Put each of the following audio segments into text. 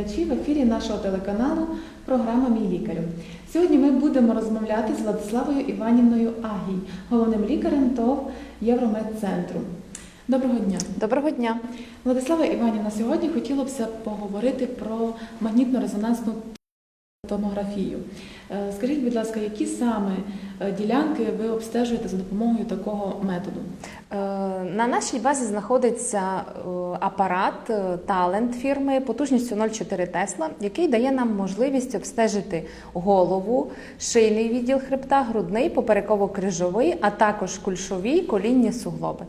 телеглядачі в ефірі нашого телеканалу програма Мій лікарю. Сьогодні ми будемо розмовляти з Владиславою Іванівною Агій, головним лікарем ТОВ Євромедцентру. Доброго дня. Доброго дня. Владислава Іванівна, сьогодні хотілося б поговорити про магнітно-резонансну томографію. Е, Скажіть, будь ласка, які саме е, ділянки ви обстежуєте за допомогою такого методу? Е, На нашій базі знаходиться апарат Talent фірми потужністю 0,4 Тесла, який дає нам можливість обстежити голову, шийний відділ хребта, грудний, попереково-крижовий, а також кульшові колінні суглоби.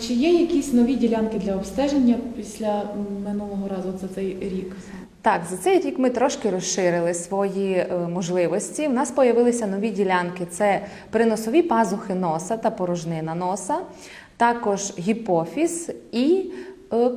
Чи є якісь нові ділянки для обстеження після минулого разу за цей рік? Так, за цей рік ми трошки розширили свої е, можливості. У нас появилися нові ділянки: це приносові пазухи носа та порожнина носа, також гіпофіз і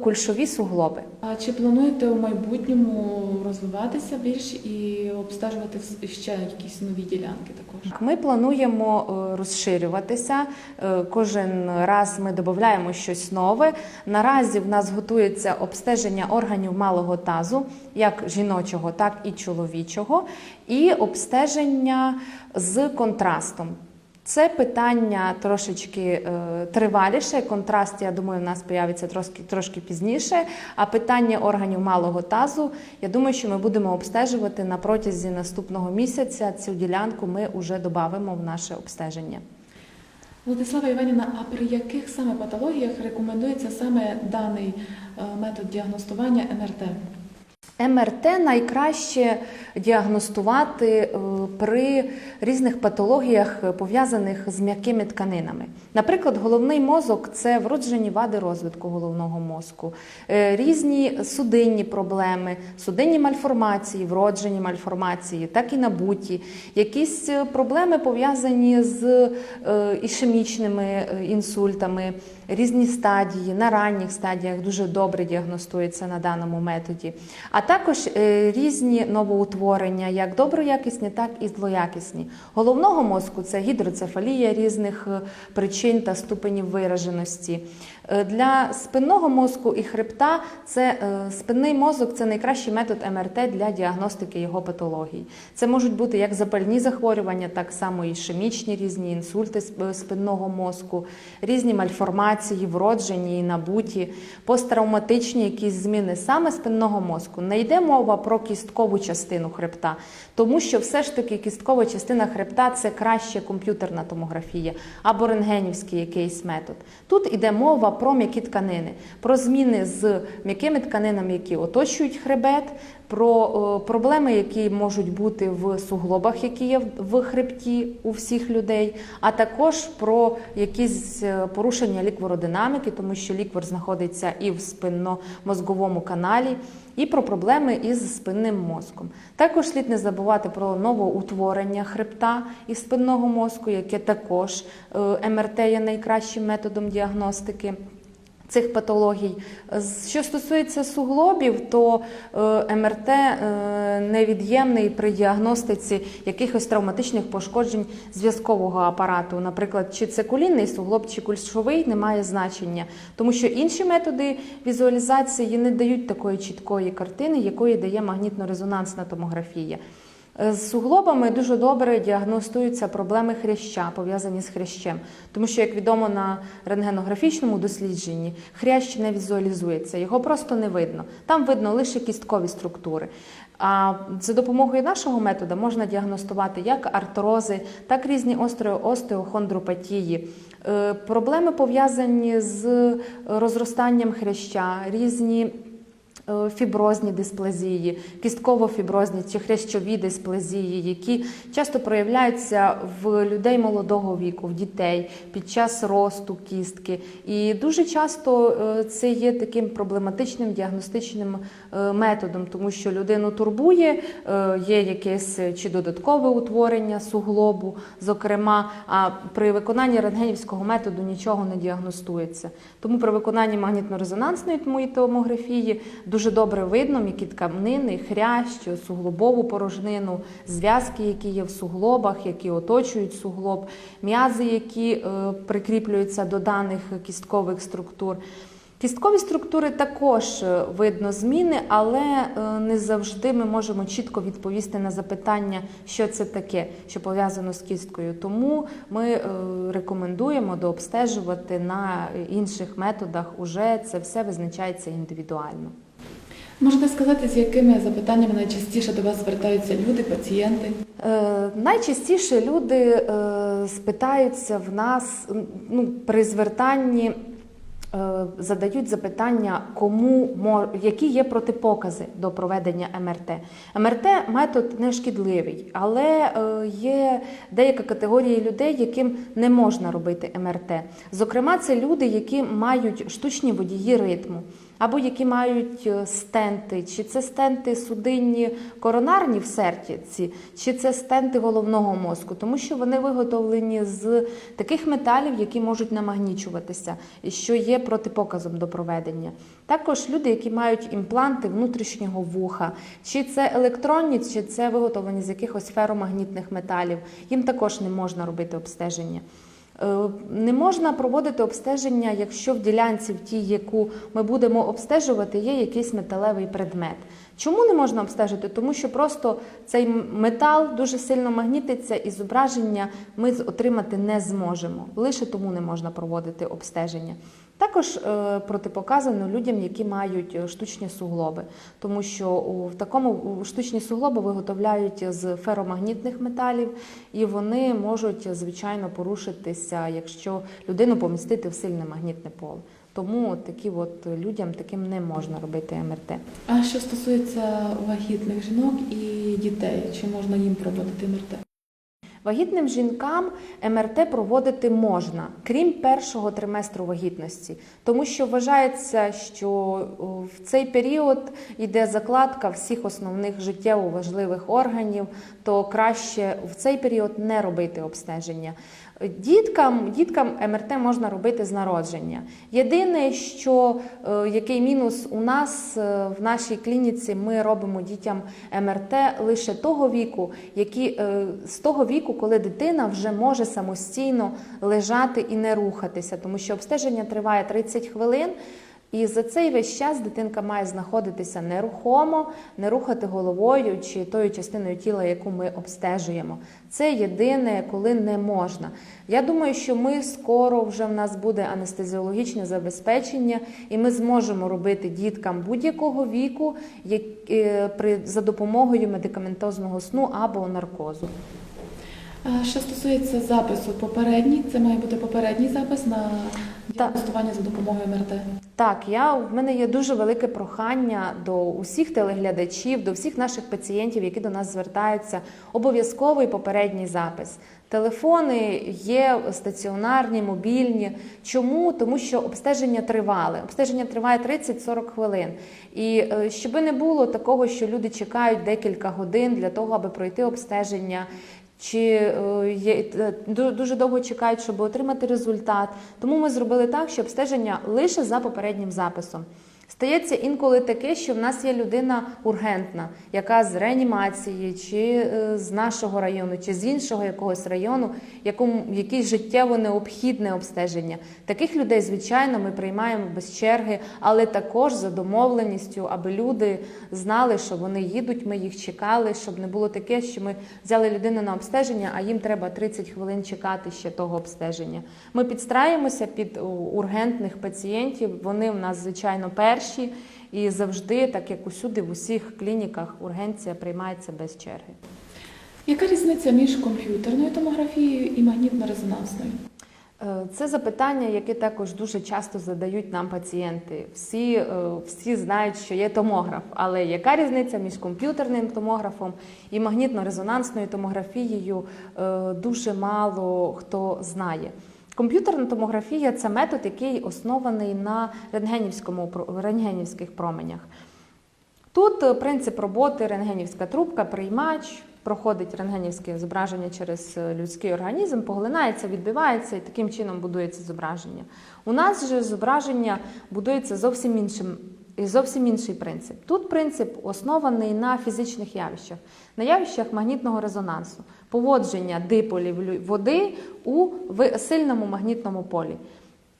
кульшові суглоби. А чи плануєте у майбутньому розвиватися більш і обстежувати ще якісь нові ділянки також? Ми плануємо е, розширюватися. Е, Кожен раз ми додаємо щось нове. Наразі в нас готується обстеження органів малого тазу, як жіночого, так і чоловічого, і обстеження з контрастом. Це питання трошечки е, триваліше. Контраст, я думаю, в нас появиться трошки, трошки пізніше. А питання органів малого тазу, я думаю, що ми будемо обстежувати на протязі наступного місяця. Цю ділянку ми вже додамо в наше обстеження. Владислава Іванівна, а при яких саме патологіях рекомендується саме даний е, метод діагностування МРТ? МРТ найкраще діагностувати е, при різних патологіях, е, пов'язаних з м'якими тканинами. Наприклад, головний мозок це вроджені вади розвитку головного мозку, е, різні судинні проблеми, судинні мальформації, вроджені мальформації, так і набуті, якісь проблеми пов'язані з ішемічними інсультами, різні стадії, на ранніх стадіях дуже добре діагностується на даному методі. А також е, різні новоутворення, як доброякісні, так і злоякісні. Головного мозку це гідроцефалія різних е, причин та ступенів вираженості. Е, Для спинного мозку і хребта це е, спинний мозок це найкращий метод МРТ для діагностики його патологій. Це можуть бути як запальні захворювання, так само і ішемічні різні інсульти спинного мозку, різні мальформації, вроджені і набуті, посттравматичні якісь зміни саме спинного мозку. Не йде мова про кісткову частину хребта, тому що все ж таки кісткова частина хребта це краще комп'ютерна томографія або рентгенівський якийсь метод. Тут іде мова про м'які тканини, про зміни з м'якими тканинами, які оточують хребет, про е, проблеми, які можуть бути в суглобах, які є в- хребті у всіх людей, а також про якісь е, порушення ліквородинаміки, тому що ліквор знаходиться і в спинно-мозговому каналі, і про проблеми із спинним мозком. Також слід не забувати про новоутворення хребта і спинного мозку, яке також е, МРТ є найкращим методом діагностики. Цих патологій. Що стосується суглобів, то е, МРТ е, невід'ємний при діагностиці якихось травматичних пошкоджень зв'язкового апарату. Наприклад, чи це колінний суглоб, чи кульшовий, не має значення, тому що інші методи візуалізації не дають такої чіткої картини, якої дає магнітно-резонансна томографія. Е, З суглобами дуже добре діагностуються проблеми хряща, пов'язані з хрящем. Тому що, як відомо на рентгенографічному дослідженні, хрящ не візуалізується, його просто не видно. Там видно лише кісткові структури. А за допомогою нашого методу можна діагностувати як артрози, так і різні остеохондропатії. Е, Проблеми пов'язані з розростанням хряща, різні фіброзні дисплазії, кістково-фіброзні чи хрящові дисплазії, які часто проявляються в людей молодого віку, в дітей під час росту кістки. І дуже часто е, це є таким проблематичним діагностичним е, методом, тому що людину турбує, е, є якесь чи додаткове утворення суглобу, зокрема, а при виконанні рентгенівського методу нічого не діагностується. Тому при виконанні магнітно-резонансної томографії дуже добре видно м'які тканини, хрящ, суглобову порожнину, зв'язки, які є в суглобах, які оточують суглоб, м'язи, які е, прикріплюються до даних кісткових структур. Кісткові структури також е, видно зміни, але е, не завжди ми можемо чітко відповісти на запитання, що це таке, що пов'язано з кісткою. Тому ми рекомендуємо дообстежувати на інших методах. Уже це все визначається індивідуально. Можете сказати, з якими запитаннями найчастіше до вас звертаються люди, пацієнти? Е, найчастіше люди е, спитаються в нас ну, при звертанні. е, Задають запитання, кому які є протипокази до проведення МРТ. МРТ метод не шкідливий, але е, є деяка категорія людей, яким не можна робити МРТ. Зокрема, це люди, які мають штучні водії ритму, або які мають е, стенти, чи це стенти судинні коронарні в серці, чи це стенти головного мозку, тому що вони виготовлені з таких металів, які можуть намагнічуватися, і що є протипоказом до проведення. Також люди, які мають імпланти внутрішнього вуха, чи це електронні, чи це виготовлені з якихось феромагнітних металів, їм також не можна робити обстеження. Е, Не можна проводити обстеження, якщо в ділянці, в тій, яку ми будемо обстежувати, є якийсь металевий предмет. Чому не можна обстежити? Тому що просто цей метал дуже сильно магнітиться і зображення ми отримати не зможемо. Лише тому не можна проводити обстеження. Також е, протипоказано людям, які мають е, штучні суглоби, тому що в такому штучні суглоби виготовляють з феромагнітних металів, і вони можуть звичайно порушитися, якщо людину помістити в сильне магнітне поле. Тому такі от людям таким не можна робити МРТ. А що стосується вагітних жінок і дітей, чи можна їм проводити МРТ? Вагітним жінкам МРТ проводити можна, крім першого триместру вагітності, тому що вважається, що в цей період йде закладка всіх основних життєво важливих органів, то краще в цей період не робити обстеження. Діткам, діткам МРТ можна робити з народження. Єдине, що е, який мінус у нас е, в нашій клініці, ми робимо дітям МРТ лише того віку, які е, з того віку, коли дитина вже може самостійно лежати і не рухатися, тому що обстеження триває 30 хвилин. І за цей весь час дитинка має знаходитися нерухомо, не рухати головою чи тою частиною тіла, яку ми обстежуємо. Це єдине, коли не можна. Я думаю, що ми скоро вже в нас буде анестезіологічне забезпечення, і ми зможемо робити діткам будь-якого віку як, е, при, за допомогою медикаментозного сну або наркозу. А Що стосується запису попередній, це має бути попередній запис на діагностування за допомогою МРТ. Так, я в мене є дуже велике прохання до усіх телеглядачів, до всіх наших пацієнтів, які до нас звертаються. Обов'язковий попередній запис. Телефони є стаціонарні, мобільні. Чому? Тому що обстеження тривале. Обстеження триває 30-40 хвилин. І е, щоб не було такого, що люди чекають декілька годин для того, аби пройти обстеження. Чи е, є е, ду- дуже довго чекають, щоб отримати результат. Тому ми зробили так, що обстеження лише за попереднім записом. Стається інколи таке, що в нас є людина ургентна, яка з реанімації, чи е, з нашого району, чи з іншого якогось району, якому якесь життєво необхідне обстеження. Таких людей, звичайно, ми приймаємо без черги, але також за домовленістю, аби люди знали, що вони їдуть, ми їх чекали, щоб не було таке, що ми взяли людину на обстеження, а їм треба 30 хвилин чекати ще того обстеження. Ми підстраюємося під ургентних пацієнтів. Вони в нас, звичайно, перші. І завжди, так як усюди, в усіх клініках, ургенція приймається без черги. Яка різниця між комп'ютерною томографією і магнітно-резонансною? Е, Це запитання, яке також дуже часто задають нам пацієнти. Всі, е, всі знають, що є томограф, але яка різниця між комп'ютерним томографом і магнітно-резонансною томографією е, дуже мало хто знає. Комп'ютерна томографія це метод, який оснований на рентгенівському рентгенівських променях. Тут е, принцип роботи рентгенівська трубка, приймач, проходить рентгенівське зображення через е, людський організм, поглинається, відбивається і таким чином будується зображення. У нас же зображення будується зовсім іншим. І зовсім інший принцип. Тут принцип оснований на фізичних явищах, на явищах магнітного резонансу, поводження диполів води у сильному магнітному полі.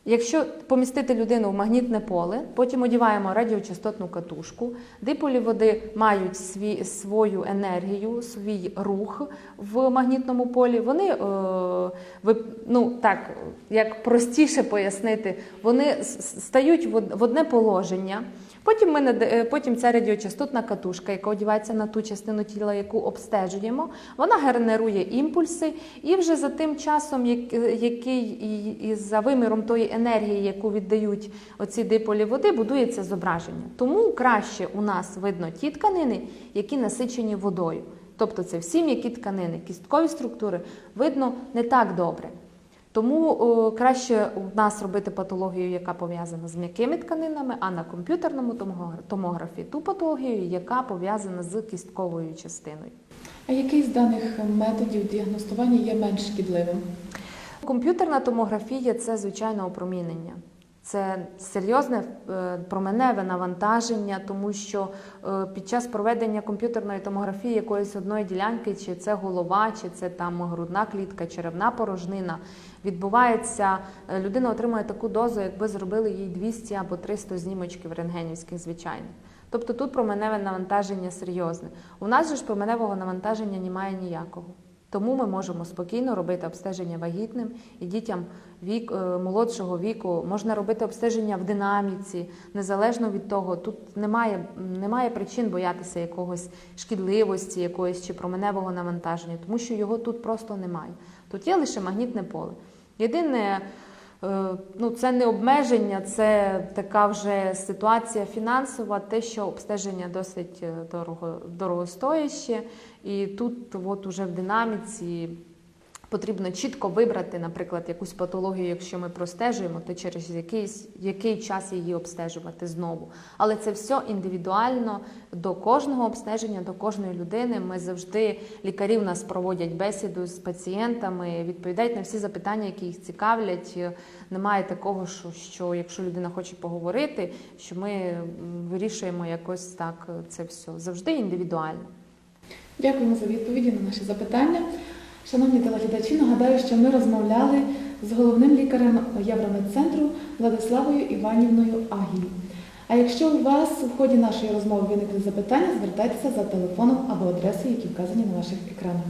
Якщо помістити людину в магнітне поле, потім одіваємо радіочастотну катушку, диполі води мають свій, свою енергію, свій рух в магнітному полі. Вони, е, ну так, як простіше пояснити, вони стають в одне положення. Потім, ми, е, потім ця радіочастотна катушка, яка одівається на ту частину тіла, яку обстежуємо, вона генерує імпульси, і вже за тим часом, який і, і за виміром тої енергії, яку віддають оці диполі води, будується зображення. Тому краще у нас видно ті тканини, які насичені водою. Тобто це всі м'які тканини, кісткові структури видно не так добре. Тому о, краще у нас робити патологію, яка пов'язана з м'якими тканинами, а на комп'ютерному томогра- томографі ту патологію, яка пов'язана з кістковою частиною. А який з даних методів діагностування є менш шкідливим? Комп'ютерна томографія це звичайно опромінення. Це серйозне е, променеве навантаження, тому що е, під час проведення комп'ютерної томографії якоїсь одної ділянки, чи це голова, чи це там грудна клітка, черевна порожнина, відбувається, е, людина отримує таку дозу, якби зробили їй 200 або 300 знімочків рентгенівських звичайних. Тобто тут променеве навантаження серйозне. У нас же ж променевого навантаження немає ніякого. Тому ми можемо спокійно робити обстеження вагітним і дітям вік, е, молодшого віку. Можна робити обстеження в динаміці, незалежно від того. Тут немає, немає причин боятися якогось шкідливості, якоїсь чи променевого навантаження, тому що його тут просто немає. Тут є лише магнітне поле. Єдине, ну це не обмеження, це така вже ситуація фінансова, те, що обстеження досить е, дорого, дорогостояще, і тут, от уже в динаміці. Потрібно чітко вибрати, наприклад, якусь патологію, якщо ми простежуємо, то через якийсь, який час її обстежувати знову. Але це все індивідуально до кожного обстеження, до кожної людини. Ми завжди лікарі в нас проводять бесіду з пацієнтами, відповідають на всі запитання, які їх цікавлять. Немає такого, що, що якщо людина хоче поговорити, що ми вирішуємо якось так це все. Завжди індивідуально. Дякуємо за відповіді на наші запитання. Шановні телеглядачі, нагадаю, що ми розмовляли з головним лікарем Євромедцентру Владиславою Іванівною Агії. А якщо у вас у ході нашої розмови виникли запитання, звертайтеся за телефоном або адресою, які вказані на ваших екранах.